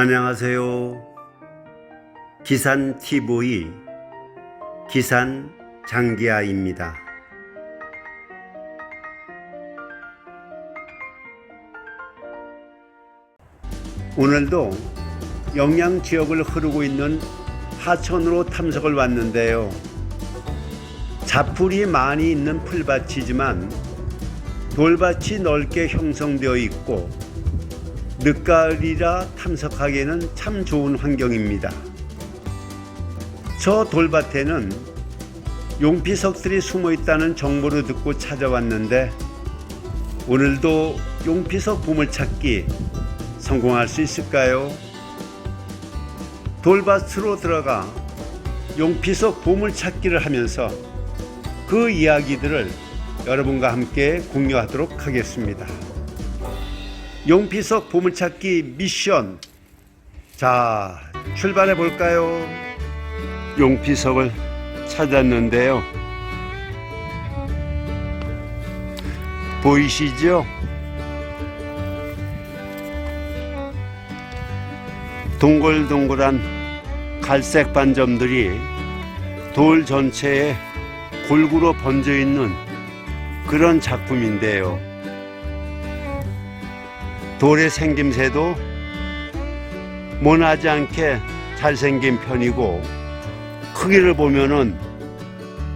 안녕하세요. 기산 티보이 기산 장기아입니다. 오늘도 영양 지역을 흐르고 있는 하천으로 탐색을 왔는데요. 자풀이 많이 있는 풀밭이지만 돌밭이 넓게 형성되어 있고 늦가을이라 탐색하기에는 참 좋은 환경입니다. 저 돌밭에는 용피석들이 숨어 있다는 정보를 듣고 찾아왔는데 오늘도 용피석 보물찾기 성공할 수 있을까요? 돌밭으로 들어가 용피석 보물찾기를 하면서 그 이야기들을 여러분과 함께 공유하도록 하겠습니다. 용피석 보물찾기 미션. 자, 출발해 볼까요? 용피석을 찾았는데요. 보이시죠? 동글동글한 갈색 반점들이 돌 전체에 골고루 번져 있는 그런 작품인데요. 돌의 생김새도 모나지 않게 잘생긴 편이고 크기를 보면은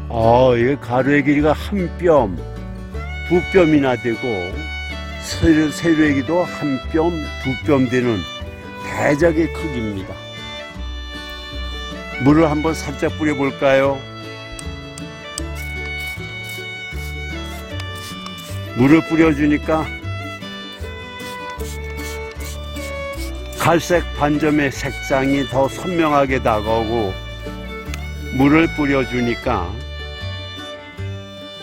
어, 이 가루의 길이가 한 뼘, 두 뼘이나 되고 세로, 세로이기도 한 뼘, 두 뼘 되는 대작의 크기입니다. 물을 한번 살짝 뿌려볼까요? 물을 뿌려주니까 갈색 반점의 색상이 더 선명하게 다가오고 물을 뿌려주니까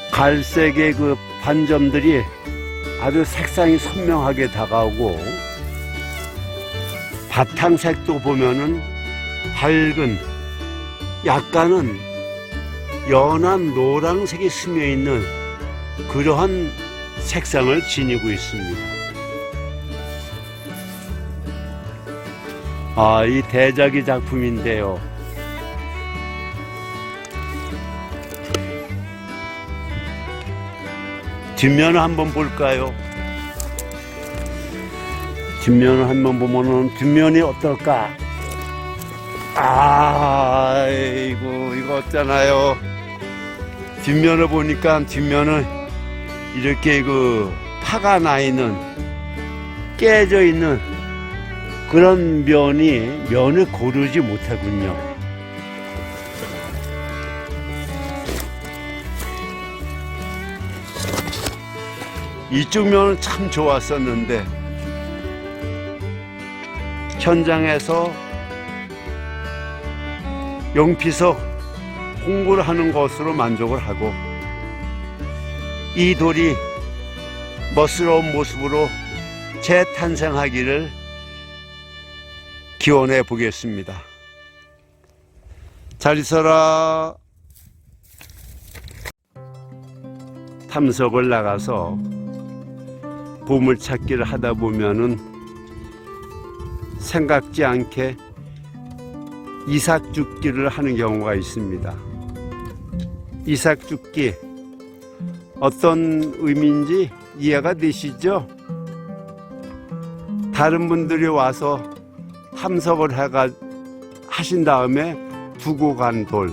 갈색의 그 반점들이 아주 색상이 선명하게 다가오고 바탕색도 보면은 밝은 약간은 연한 노란색이 스며 있는 그러한 색상을 지니고 있습니다. 아, 이 대작의 작품인데요. 뒷면을 한번 볼까요? 뒷면을 한번 보면은 뒷면이 어떨까? 아 이고 이거 없잖아요. 뒷면을 보니까 뒷면은 이렇게 그 파가 나 있는 깨져 있는 그런 면이 면을 고르지 못하군요. 이쪽 면은 참 좋았었는데 현장에서 용피석 홍보를 하는 것으로 만족을 하고 이 돌이 멋스러운 모습으로 재탄생하기를 기원해 보겠습니다. 잘 있어라. 탐석을 나가서 보물 찾기를 하다 보면은 생각지 않게 이삭 죽기를 하는 경우가 있습니다. 이삭 죽기 어떤 의미인지 이해가 되시죠? 다른 분들이 와서 탐석을 해가 하신 다음에 두고 간 돌.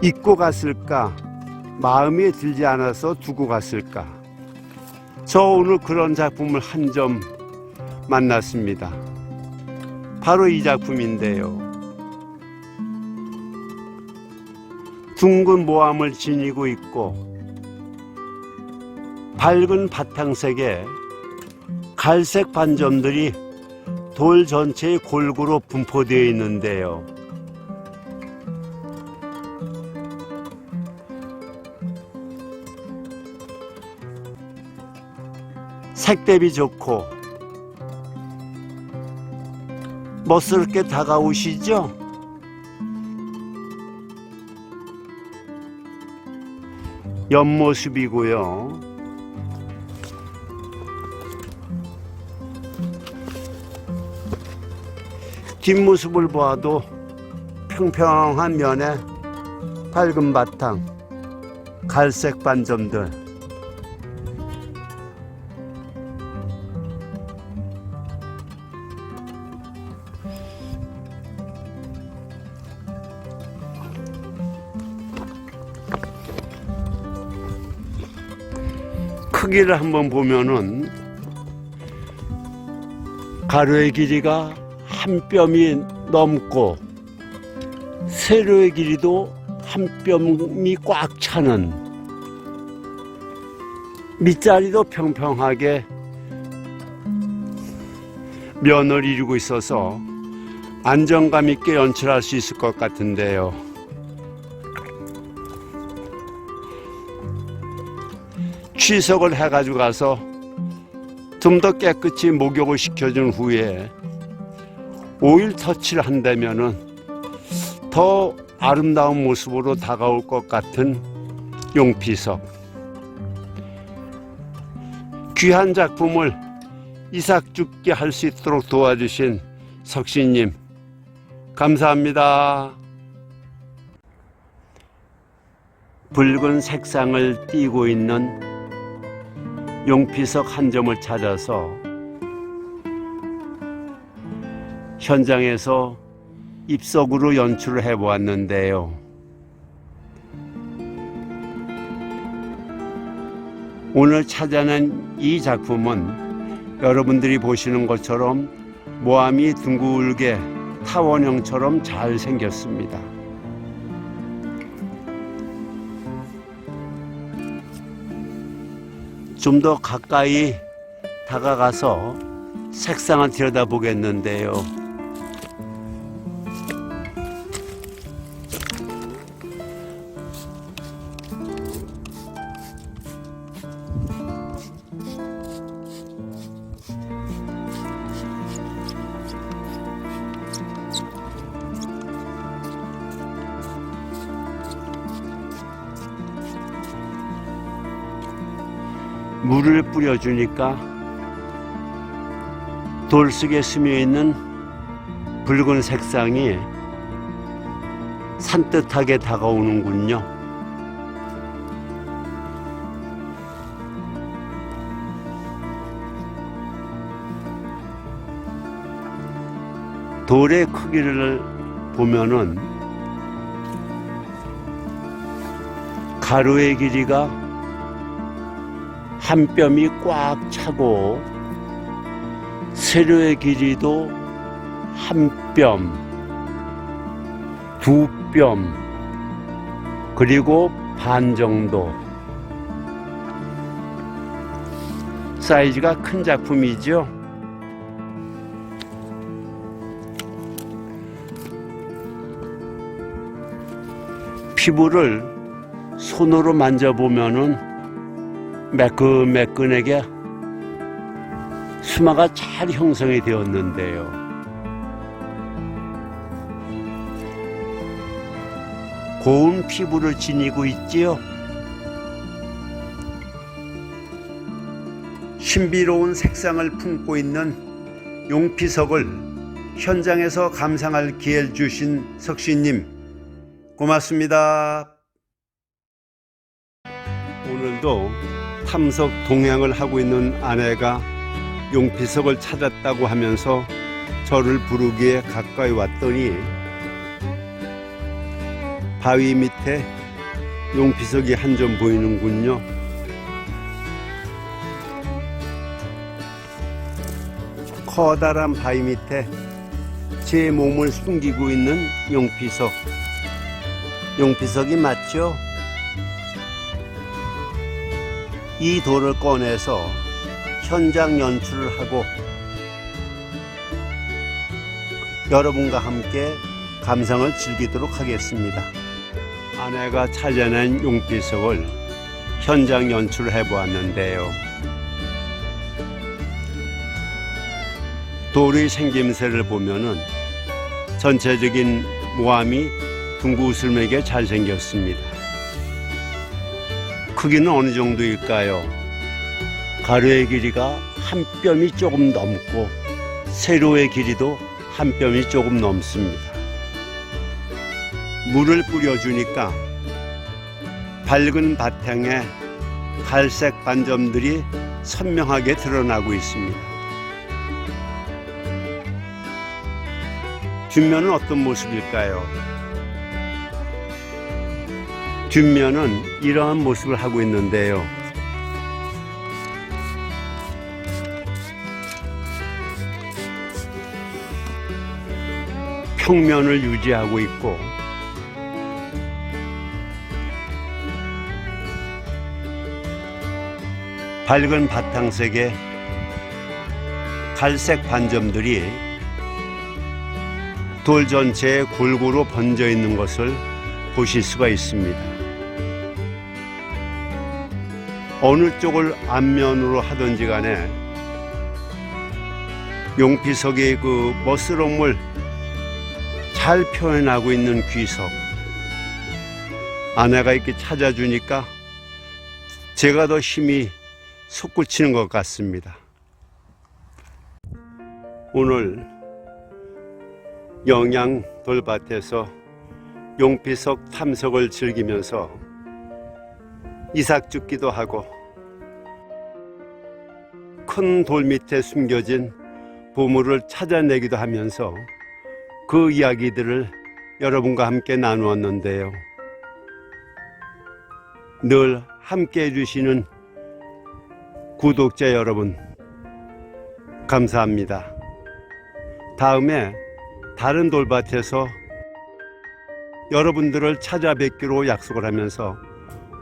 잊고 갔을까? 마음에 들지 않아서 두고 갔을까? 저 오늘 그런 작품을 한 점 만났습니다. 바로 이 작품인데요. 둥근 모함을 지니고 있고 밝은 바탕색에 갈색 반점들이 돌 전체에 골고루 분포되어 있는데요. 색 대비 좋고 멋스럽게 다가오시죠? 옆모습이고요. 뒷모습을 보아도 평평한 면에 밝은 바탕, 갈색 반점들. 크기를 한번 보면은 가루의 길이가 한 뼘이 넘고 세로의 길이도 한 뼘이 꽉 차는 밑자리도 평평하게 면을 이루고 있어서 안정감 있게 연출할 수 있을 것 같은데요. 취석을 해가지고 가서 좀 더 깨끗이 목욕을 시켜준 후에 오일 터치를 한다면은 더 아름다운 모습으로 다가올 것 같은 용피석. 귀한 작품을 이삭 죽게 할 수 있도록 도와주신 석신님, 감사합니다. 붉은 색상을 띠고 있는 용피석 한 점을 찾아서 현장에서 입석으로 연출을 해보았는데요. 오늘 찾아낸 이 작품은 여러분들이 보시는 것처럼 모함이 둥글게 타원형처럼 잘 생겼습니다. 좀 더 가까이 다가가서 색상을 들여다보겠는데요. 물을 뿌려주니까 돌 속에 스며 있는 붉은 색상이 산뜻하게 다가오는군요. 돌의 크기를 보면은 가루의 길이가 한 뼘이 꽉 차고 세로의 길이도 한 뼘, 두 뼘, 그리고 반 정도. 사이즈가 큰 작품이죠. 피부를 손으로 만져보면은 매끈매끈하게 수마가 잘 형성이 되었는데요. 고운 피부를 지니고 있지요. 신비로운 색상을 품고 있는 용피석을 현장에서 감상할 기회를 주신 석신님 고맙습니다. 오늘도 탐석 동행을 하고 있는 아내가 용피석을 찾았다고 하면서 저를 부르기에 가까이 왔더니 바위 밑에 용피석이 한 점 보이는군요. 커다란 바위 밑에 제 몸을 숨기고 있는 용피석. 용피석이 맞죠? 이 돌을 꺼내서 현장 연출을 하고 여러분과 함께 감상을 즐기도록 하겠습니다. 아내가 찾아낸 용비석을 현장 연출을 해보았는데요. 돌의 생김새를 보면은 전체적인 모함이 둥구슬하게 잘 생겼습니다. 크기는 어느 정도일까요? 가루의 길이가 한 뼘이 조금 넘고 세로의 길이도 한 뼘이 조금 넘습니다. 물을 뿌려주니까 밝은 바탕에 갈색 반점들이 선명하게 드러나고 있습니다. 뒷면은 어떤 모습일까요? 뒷면은 이러한 모습을 하고 있는데요. 평면을 유지하고 있고 밝은 바탕색에 갈색 반점들이 돌 전체에 골고루 번져 있는 것을 보실 수가 있습니다. 어느 쪽을 앞면으로 하든지 간에 용피석의 그 멋스러움을 잘 표현하고 있는 귀석. 아내가 이렇게 찾아주니까 제가 더 힘이 솟구치는 것 같습니다. 오늘 영양 돌밭에서 용피석 탐석을 즐기면서 이삭 죽기도 하고 큰 돌 밑에 숨겨진 보물을 찾아내기도 하면서 그 이야기들을 여러분과 함께 나누었는데요. 늘 함께 해주시는 구독자 여러분, 감사합니다. 다음에 다른 돌밭에서 여러분들을 찾아뵙기로 약속을 하면서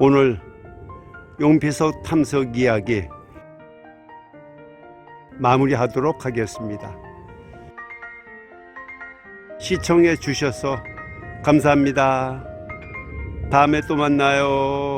오늘 용피석 탐석 이야기 마무리하도록 하겠습니다. 시청해 주셔서 감사합니다. 다음에 또 만나요.